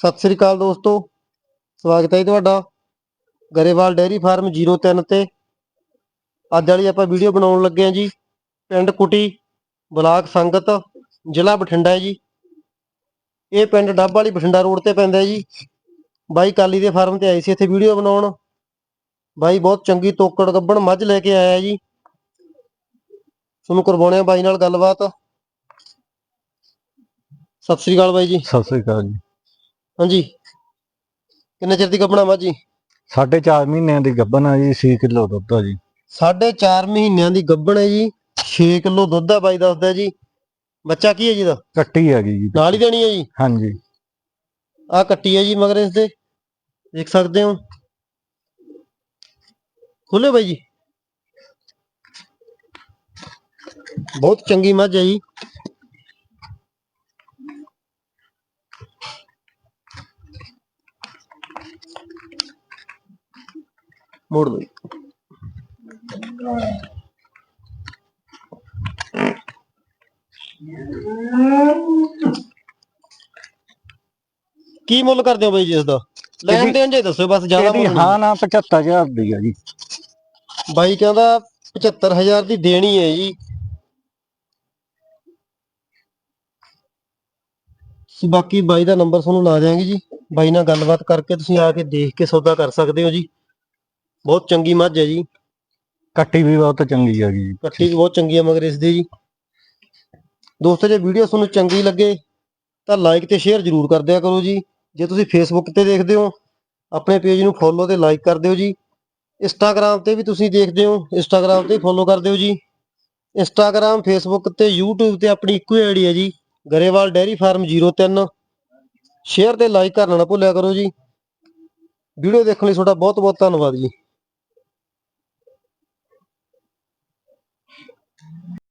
ਸਤਿ ਸ੍ਰੀ ਅਕਾਲ ਦੋਸਤੋ, ਸਵਾਗਤ ਹੈ ਜੀ ਤੁਹਾਡਾ ਗਰੇਵਾਲ ਡੇਅਰੀ ਫਾਰਮ 03 ਤੇ। ਅੱਜ ਵਾਲੀ ਆਪਾਂ ਵੀਡੀਓ ਬਣਾਉਣ ਲੱਗੇ ਹਾਂ ਜੀ, ਪਿੰਡ ਕੁਟੀ ਬਲਾਕ ਸੰਗਤ, ਜ਼ਿਲ੍ਹਾ ਬਠਿੰਡਾ ਹੈ ਜੀ। ਇਹ ਪਿੰਡ ਡੱਬ ਵਾਲੀ ਬਠਿੰਡਾ ਰੋਡ ਤੇ ਪੈਂਦਾ ਹੈ ਜੀ। ਬਾਈ ਕਾਲੀ ਦੇ ਫਾਰਮ ਤੇ ਆਏ ਸੀ ਇੱਥੇ ਵੀਡੀਓ ਬਣਾਉਣ। ਬਾਈ ਬਹੁਤ ਚੰਗੀ ਤੋਕੜ ਗੱਬਣ ਮੱਝ ਲੈ ਕੇ ਆਇਆ ਜੀ। ਤੁਹਾਨੂੰ ਕਰਵਾਉਣੇ ਆ ਬਾਈ ਨਾਲ ਗੱਲਬਾਤ। ਸਤਿ ਸ੍ਰੀ ਅਕਾਲ ਬਾਈ ਜੀ। ਸਤਿ ਸ੍ਰੀ ਅਕਾਲ ਜੀ। ਹਾਂਜੀ। ਕਿੰਨੇ ਚਿਰ ਦੀ ਗੱਭਣਾ ਮੱਝ ਜੀ? ਸਾਢੇ ਚਾਰ ਮਹੀਨਿਆਂ ਦੀ ਗੱਭਣ ਆ ਜੀ 6 ਕਿਲੋ ਦੁੱਧ ਆ ਜੀ। ਸਾਢੇ 4 ਮਹੀਨਿਆਂ ਦੀ ਗੱਭਣ ਹੈ ਜੀ 6 ਕਿਲੋ ਦੁੱਧ ਆ ਬਾਈ ਦੱਸਦਾ ਜੀ। ਬੱਚਾ ਕੀ ਹੈ ਜੀ ਦਾ ਕੱਟੀ ਹੈਗੀ ਜੀ। ਨਾਲ ਹੀ ਦੇਣੀ ਹੈ ਜੀ? ਹਾਂਜੀ। ਆ ਕੱਟੀ ਹੈ ਜੀ ਮਗਰ ਇਸ ਦੇ। ਦੇਖ ਸਕਦੇ ਹੋ। ਖੁੱਲੇ ਬਾਈ ਜੀ। ਬਹੁਤ ਚੰਗੀ ਮੱਝ ਹੈ ਜੀ। ਮੋੜ ਦੋ ਜੀ। ਕੀ ਮੁੱਲ ਕਰਦੇ ਹੋ ਬਾਈ ਜੀ ਇਸ ਦਾ? ਲੈਣ ਦੇਣ ਜੇ ਦੱਸੋ ਬਸ ਜ਼ਿਆਦਾ ਇਹਦੀ ਮੁੱਲ। ਹਾਂ ਨਾ 75000 ਦੀ ਆ ਜੀ। ਬਾਈ ਕਹਿੰਦਾ 75000 ਦੀ ਦੇਣੀ ਹੈ ਜੀ। ਬਾਕੀ ਬਾਈ ਦਾ ਨੰਬਰ ਤੁਹਾਨੂੰ ਲਾ ਦਿਆਂਗੇ ਜੀ। ਬਾਈ ਨਾਲ ਗੱਲਬਾਤ ਕਰਕੇ ਤੁਸੀਂ ਆ ਕੇ ਦੇਖ ਕੇ ਸੌਦਾ ਕਰ ਸਕਦੇ ਹੋ ਜੀ। ਬਹੁਤ ਚੰਗੀ ਮੱਝ ਹੈ ਜੀ। ਕੱਟੀ ਵੀ ਬਹੁਤ ਚੰਗੀ ਹੈਗੀ ਜੀ। ਕੱਟੀ ਵੀ ਬਹੁਤ ਚੰਗੀ ਹੈ ਮਗਰ ਇਸ ਦੀ ਜੀ। ਦੋਸਤੋ ਜੇ ਵੀਡੀਓ ਤੁਹਾਨੂੰ ਚੰਗੀ ਲੱਗੇ ਤਾਂ ਲਾਈਕ ਤੇ ਸ਼ੇਅਰ ਜ਼ਰੂਰ ਕਰ ਦਿਆ ਕਰੋ ਜੀ। ਜੇ ਤੁਸੀਂ ਫੇਸਬੁੱਕ ਤੇ ਦੇਖਦੇ ਹੋ ਆਪਣੇ ਪੇਜ ਨੂੰ ਫੋਲੋ ਤੇ ਲਾਈਕ ਕਰ ਦਿਓ ਜੀ। ਇੰਸਟਾਗ੍ਰam ਤੇ ਵੀ ਤੁਸੀਂ ਦੇਖਦੇ ਹੋ ਇੰਸਟਾਗ੍ਰam ਤੇ ਫੋਲੋ ਕਰ ਦਿਓ ਜੀ। ਇੰਸਟਾਗ੍ਰam ਫੇਸਬੁੱਕ ਤੇ YouTube ਤੇ ਆਪਣੀ ਇੱਕੋ ਹੀ ਆਈਡੀ ਹੈ ਜੀ ਗਰੇਵਾਲ ਡੇਅਰੀ ਫਾਰਮ 03 ਸ਼ੇਅਰ ਤੇ ਲਾਈਕ ਕਰਨਾ ਨਾ ਭੁੱਲਿਆ ਕਰੋ ਜੀ। ਵੀਡੀਓ ਦੇਖਣ ਲਈ ਤੁਹਾਡਾ ਬਹੁਤ ਬਹੁਤ ਧੰਨਵਾਦ ਜੀ।